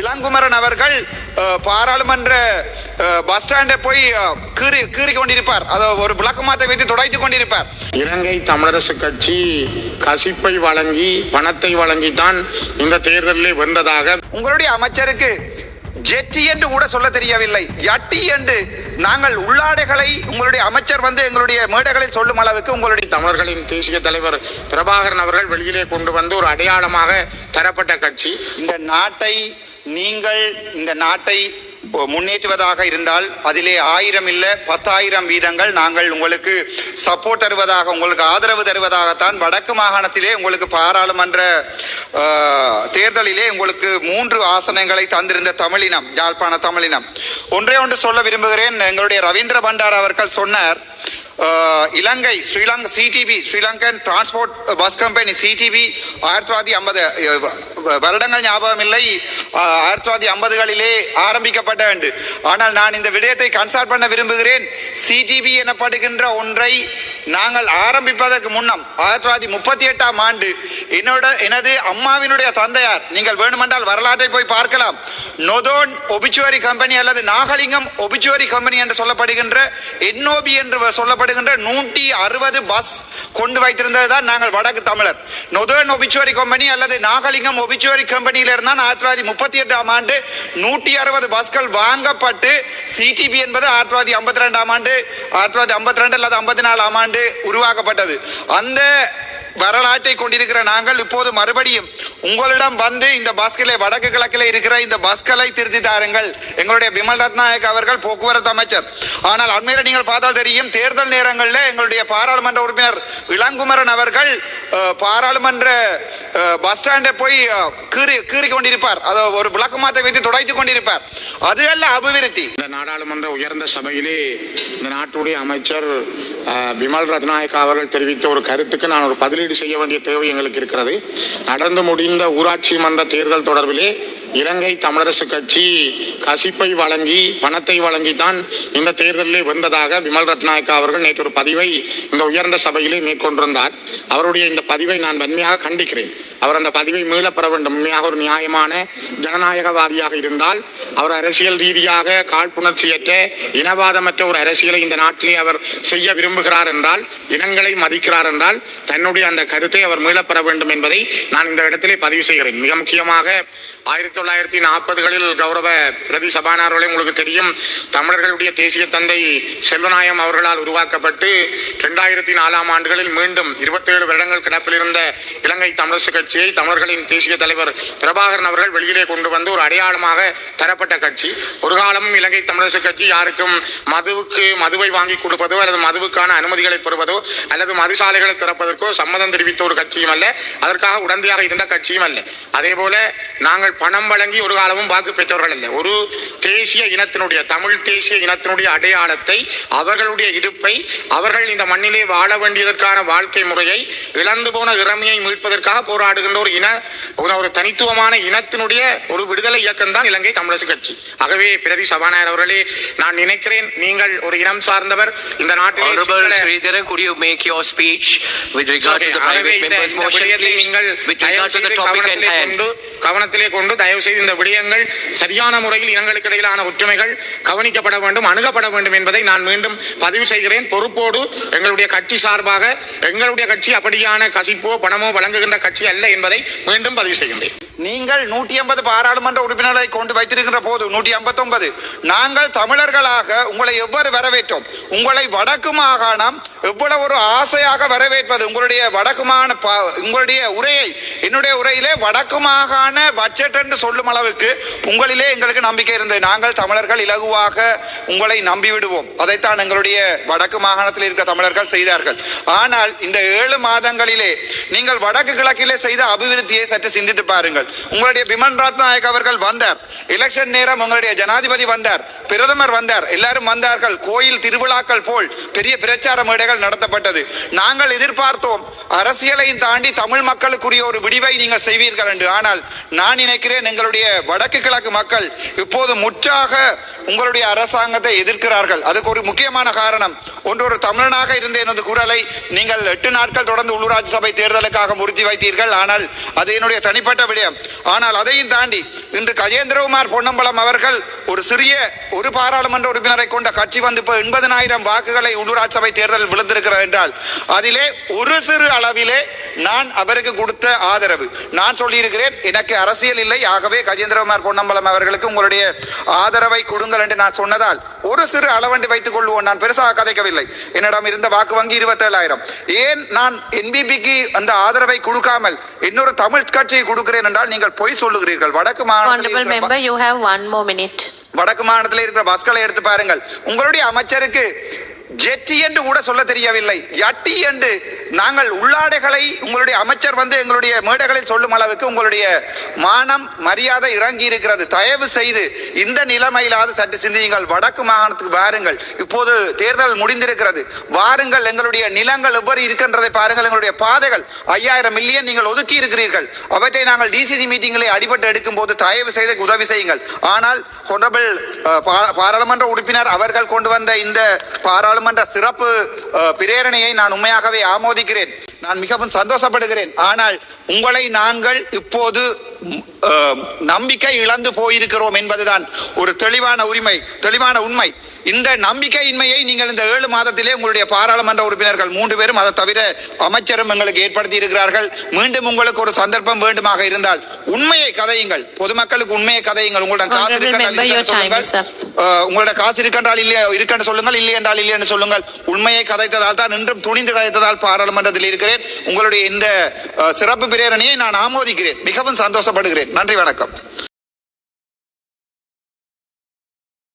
இளங்குமரன் அவர்கள் பாராளுமன்ற பஸ் ஸ்டாண்டை போய் கீறி கீறி கொண்டிருப்பார். அதை ஒரு விளக்கமாத்தை வைத்து துடைத்துக் கொண்டிருப்பார். இலங்கை தமிழரசு கட்சி கசிப்பை வழங்கி பணத்தை வழங்கித்தான் இந்த தேர்தலில் வென்றதாக உங்களுடைய அமைச்சருக்கு ஜெட்டி என்று கூட சொல்ல தெரியவில்லை. யட்டி என்று நாங்கள் உள்ளாடைகளை உங்களுடைய அமைச்சர் வந்து எங்களுடைய மேடைகளில் சொல்லும் அளவுக்கு உங்களுடைய தமிழர்களின் தேசிய தலைவர் பிரபாகரன் அவர்கள் வெளியிலே கொண்டு வந்து ஒரு அடையாளமாக தரப்பட்ட கட்சி. இந்த நாட்டை நீங்கள் இந்த நாட்டை முன்னேற்றுவதாக இருந்தால் அதிலே ஆயிரம் இல்ல பத்தாயிரம் வீதங்கள் நாங்கள் உங்களுக்கு சப்போர்ட் தருவதாக உங்களுக்கு ஆதரவு தருவதாகத்தான் வடக்கு மாகாணத்திலே உங்களுக்கு பாராளுமன்ற தேர்தலிலே உங்களுக்கு மூன்று ஆசனங்களை தந்திருந்த தமிழினம் யாழ்ப்பாண தமிழினம். ஒன்றே ஒன்று சொல்ல விரும்புகிறேன். எங்களுடைய ரவீந்திர பண்டார் அவர்கள் சொன்னார் இலங்கை Sri Lanka CDP Sri Lankan transport bus company CTB ஆயிரத்தி தொள்ளாயிரத்தி ஐம்பது வருடங்கள் ஞாபகம் இல்லை ஆயிரத்தி தொள்ளாயிரத்தி ஐம்பதுகளிலே ஆரம்பிக்கப்பட்ட வேண்டு ஆனால் நான் இந்த விடயத்தை கன்சல்ட் பண்ண விரும்புகிறேன். சிடிபி எனப்படுகின்ற ஒன்றை நாங்கள் ஆரம்பிப்பதற்கு முன்னம் ஆயிரத்தி தொள்ளாயிரத்தி முப்பத்தி எட்டாம் ஆண்டு என்னோட எனது அம்மாவினுடைய தந்தையார் நீங்கள் வேணுமென்றால் வரலாற்றை போய் பார்க்கலாம். நொதோன் ஒபிச்சுவரி கம்பெனி அல்லது நாகலிங்கம் ஒபிச்சுவரி கம்பெனி என்று சொல்லப்படுகின்ற என்ஓபி என்று செயல்படுகின்ற நூற்றி அறுபது பஸ் கொண்டு வைத்திருந்தது தான் நாங்கள் வடக்கு தமிழர். நொதோன் ஒபிச்சுவரி கம்பெனி அல்லது நாகலிங்கம் ஒபிச்சுவரி கம்பெனியில இருந்தால் ஆயிரத்தி தொள்ளாயிரத்தி முப்பத்தி எட்டாம் ஆண்டு நூற்றி அறுபது பஸ்கள் வாங்கப்பட்டு சிடிபி என்பது ஆயிரத்தி தொள்ளாயிரத்தி ஐம்பத்தி ரெண்டாம் ஆண்டு ஆயிரத்தி தொள்ளாயிரத்தி ஐம்பத்தி ரெண்டு அல்லது ஐம்பத்தி நாலாம் ஆண்டு உருவாக்கப்பட்டது. அந்த வரலாற்றை கொண்டிருக்கிற நாங்கள் இப்போது மறுபடியும் உங்களிடம் வந்து இந்த பஸ்களை வடக்கு கிழக்கில் இருக்கிற இந்த பஸ்களை திருத்தி தாருங்கள். எங்களுடைய பிமல் ரத்நாயக் அவர்கள் போக்குவரத்து அமைச்சர். ஆனால் அண்மையில் நீங்கள் பார்த்தால் தெரியும் தேர்தல் நேரங்களில் எங்களுடைய பாராளுமன்ற உறுப்பினர் இளங்குமரன் அவர்கள் பாராளுமன்ற பஸ் ஸ்டாண்டை போய் கீறி கீறி கொண்டிருப்பார். அதை ஒரு விளக்கமாத்தை வைத்து துடைத்து கொண்டிருப்பார். அது அல்ல அபிவிருத்தி. இந்த நாடாளுமன்ற உயர்ந்த சபையிலே இந்த நாட்டுடைய அமைச்சர் பிமல் ரத்நாயக் அவர்கள் தெரிவித்த ஒரு கருத்துக்கு நான் ஒரு பதிலீடு செய்ய வேண்டிய தேவை எங்களுக்கு இருக்கிறது. நடந்து இந்த ஊராட்சி மன்ற தேர்தல் தொடர்பிலே இலங்கை தமிழரசு கட்சி கசிப்பை வழங்கி பணத்தை வழங்கி தான் இந்த தேர்தலில் வந்ததாக விமல் ரத்நாயக்கா அவர்கள் நேற்று ஒரு பதிவை இந்த உயர்ந்த சபையிலே மேற்கொண்டிருந்தார். அவருடைய இந்த பதிவை நான் வன்மையாக கண்டிக்கிறேன். அவர் அந்த பதிவை மீளப்பெற வேண்டும். உண்மையாக ஒரு நியாயமான ஜனநாயகவாதியாக இருந்தால் அவர் அரசியல் ரீதியாக காழ்ப்புணர்ச்சியற்ற இனவாதமற்ற ஒரு அரசியலை இந்த நாட்டிலே அவர் செய்ய விரும்புகிறார் என்றால் இனங்களை மதிக்கிறார் என்றால் தன்னுடைய அந்த கருத்தை அவர் மீளப்பெற வேண்டும் என்பதை நான் இந்த இடத்திலே பதிவு செய்கிறேன். மிக முக்கியமாக ஆயிரத்தி தொள்ளாயிரத்தி நாற்பதுகளில் கௌரவ பிரதி சபாநாயகர்களே உங்களுக்கு தெரியும் தமிழர்களுடைய தேசிய தந்தை செல்வநாயம் அவர்களால் உருவாக்கப்பட்டு இரண்டாயிரத்தி நாலாம் ஆண்டுகளில் மீண்டும் இருபத்தேழு வருடங்கள் கிடப்பில் இருந்த இலங்கை தமிழரசு கட்சியை தமிழர்களின் தேசிய தலைவர் பிரபாகரன் அவர்கள் வெளியிலே கொண்டு வந்து ஒரு அடையாளமாக தரப்பட்ட கட்சி. ஒரு காலமும் இலங்கை தமிழரசு கட்சி யாருக்கும் மதுவுக்கு மதுவை வாங்கி கொடுப்பதோ அல்லது மதுவுக்கான அனுமதிகளை பெறுவதோ அல்லது மதுசாலைகளை திறப்பதற்கோ சம்மதம் தெரிவித்த ஒரு கட்சியும் அல்ல. அதற்காக உடந்தையாக இருந்த கட்சியும் அல்ல. அதே போல நாங்கள் பணம் வழங்கி ஒரு காலமும் வாக்கு பெற்றவர்கள் அல்ல ஒரு தேசிய இனத்தினுடைய தமிழ் தேசிய இனத்தினுடைய அடையாளத்தை அவர்களுடைய இருப்பை அவர்கள் இந்த மண்ணிலே வாழ வேண்டியதற்கான வாழ்க்கை முறையை இழந்து போன இறமையை மீட்பதற்காக போராடுகின்ற ஒரு இன ஒரு- தனித்துவமான இனத்தினுடைய ஒரு விடுதலை இயக்கம் தான் இலங்கை தமிழரசு கட்சி ஆகவே பிரதி சபாநாயகர் அவர்களே நான் நினைக்கிறேன் நீங்கள் ஒரு இனம் சார்ந்தவர் இந்த நாட்டிலே? நீங்கள் தயவு கவனத்திலே. கொண்டு கொண்டு தயவு செய்து இந்த விடயங்கள் சரியான முறையில் இனங்களுக்கு இடையிலான ஒற்றுமைகள் கவனிக்கப்பட வேண்டும் அணுகப்பட வேண்டும் என்பதை நான் மீண்டும் பதிவு செய்கிறேன். பொறுப்போடு எங்களுடைய கட்சி சார்பாக எங்களுடைய கட்சி அப்படியான கசிப்போ பணமோ வழங்குகின்ற கட்சி அல்ல என்பதை மீண்டும் பதிவு செய்கின்றேன். நீங்கள் நூற்றி ஐம்பது பாராளுமன்ற உறுப்பினர்களை கொண்டு வைத்திருக்கின்ற போது நூற்றி ஐம்பத்தொன்பது நாங்கள் தமிழர்களாக உங்களை எவ்வாறு வரவேற்றோம்? உங்களை வடக்கு மாகாணம் எவ்வளவு ஒரு ஆசையாக வரவேற்பது? உங்களுடைய வடக்கு மாகாண உங்களுடைய உரையை என்னுடைய உரையிலே வடக்கு மாகாண பட்ஜெட் என்று சொல்லும் அளவுக்கு உங்களிலே எங்களுக்கு நம்பிக்கை இருந்தது. நாங்கள் தமிழர்கள் இலகுவாக உங்களை நம்பிவிடுவோம். அதைத்தான் எங்களுடைய வடக்கு மாகாணத்தில் இருக்கிற தமிழர்கள் செய்தார்கள். ஆனால் இந்த ஏழு மாதங்களிலே நீங்கள் வடக்கு கிழக்கிலே செய்த அபிவிருத்தியை சற்று சிந்தித்து பாருங்கள். உங்களுடைய பிமன் ராத்நாயக் அவர்கள் வந்தார். எலெக்ஷன் நேரம் உங்களுடைய ஜனாதிபதி வந்தார். பிரதமர் வந்தார். எல்லாரும் வந்தார்கள். கோயில் திருவிழாக்கள் போல் பெரிய பிரச்சார மேடைகள் நடத்தப்பட்டது. நாங்கள் எதிர்பார்த்தோம். அரசியலையும் தாண்டி தமிழ் மக்களுக்குரிய ஒரு விடிவை நீங்கள் செய்வீர்கள் என்று. ஆனால் நான் நினைக்கிறேன் எங்களுடைய வடக்கு கிழக்கு மக்கள் இப்போது முற்றாக உங்களுடைய அரசாங்கத்தை எதிர்க்கிறார்கள். அதுக்கு ஒரு முக்கியமான காரணம். ஒன்று ஒரு தமிழனாக இருந்த எனது குரலை நீங்கள் எட்டு நாட்கள் தொடர்ந்து உள்ளூராட்சி சபை தேர்தலுக்காக முறுத்தி வைத்தீர்கள். ஆனால் அது என்னுடைய தனிப்பட்ட விடயம். விஷயம். ஆனால் அதையும் தாண்டி இன்று கஜேந்திரகுமார் பொன்னம்பலம் அவர்கள் ஒரு சிறிய ஒரு பாராளுமன்ற உறுப்பினரை கொண்ட கட்சி வந்து இப்போ எண்பதனாயிரம் வாக்குகளை உள்ளூராட்சி சபை தேர்தல் விழுந்திருக்கிறார் என்றால் அதிலே ஒரு சிறு அளவிலே நான் அவருக்கு கொடுத்த ஆதரவு. நான் சொல்லியிருக்கிறேன் எனக்கு அரசியல் இல்லை. ஆகவே கஜேந்திரகுமார் பொன்னம்பலம் அவர்களுக்கு உங்களுடைய ஆதரவை கொடுங்கள் என்று நான் சொன்னதால் ஒரு சிறு அளவண்டு வைத்துக் கொள்வோம். நான் பெருசாக கதைக்கவில்லை. என்னிடம் இருந்த வாக்கு வங்கி இருபத்தேழாயிரம். ஏன் நான் என்பிபிக்கு அந்த ஆதரவை கொடுக்காமல் இன்னொரு தமிழ் கட்சியை கொடுக்கிறேன் என்றால் நீங்கள் பொய் சொல்லுகிறீர்கள். வடக்கு மாநில. வடக்கு மாநிலத்தில் இருக்கிற பஸ்களை எடுத்து பாருங்கள். உங்களுடைய அமைச்சருக்கு ஜெட்டி என்று கூட சொல்ல தெரியவில்லை. யட்டி என்று நாங்கள் உள்ளாடைகளை உங்களுடைய அமைச்சர் வந்து எங்களுடைய மேடைகளில் சொல்லும் அளவுக்கு உங்களுடைய மானம் மரியாதை இறங்கி இருக்கிறது. தயவு செய்து இந்த நிலைமையிலாவது சற்று சிந்தியுங்கள். வடக்கு மாகாணத்துக்கு வாருங்கள். இப்போது தேர்தல் முடிந்திருக்கிறது. வாருங்கள். எங்களுடைய நிலங்கள் எவ்வாறு இருக்கின்றதை பாருங்கள். எங்களுடைய பாதைகள் ஐயாயிரம் மில்லியன் நீங்கள் ஒதுக்கி இருக்கிறீர்கள். அவற்றை நாங்கள் டிசிசி மீட்டிங்களை அடிபட்டு எடுக்கும் போது தயவு செய்து உதவி செய்யுங்கள். ஆனால் ஹொனரபிள் பாராளுமன்ற உறுப்பினர் அவர்கள் கொண்டு வந்த இந்த பாராளுமன்ற சிறப்பு பிரேரணையை நான் உண்மையாகவே ஆமோதி ஆமோதிக்கிறேன் நான் மிகவும் சந்தோஷப்படுகிறேன். ஆனால் உங்களை நாங்கள் இப்போது நம்பிக்கை இழந்து போயிருக்கிறோம் என்பதுதான் ஒரு தெளிவான உரிமை தெளிவான உண்மை. இந்த நம்பிக்கையின்மையை நீங்கள் இந்த ஏழு மாதத்திலே உங்களுடைய பாராளுமன்ற உறுப்பினர்கள் மூன்று பேரும் அதை தவிர அமைச்சரும் எங்களுக்கு ஏற்படுத்தி இருக்கிறார்கள். மீண்டும் உங்களுக்கு ஒரு சந்தர்ப்பம் வேண்டுமாக இருந்தால் உண்மையை கதையுங்கள். பொதுமக்களுக்கு உண்மையை கதையுங்கள். உங்களிடம் காசு உங்களோட காசு இருக்கின்றால் இல்லை இருக்கென்று சொல்லுங்கள் இல்லை என்றால் இல்லை என்று சொல்லுங்கள். உண்மையை கதைத்ததால் தான் இன்றும் துணிந்து கதைத்ததால் பாராளுமன்றத்தில் இருக்கிறேன். உங்களுடைய இந்த சிறப்பு பிரேரணையை நான் ஆமோதிக்கிறேன். மிகவும் சந்தோஷப்படுகிறேன். நன்றி வணக்கம்.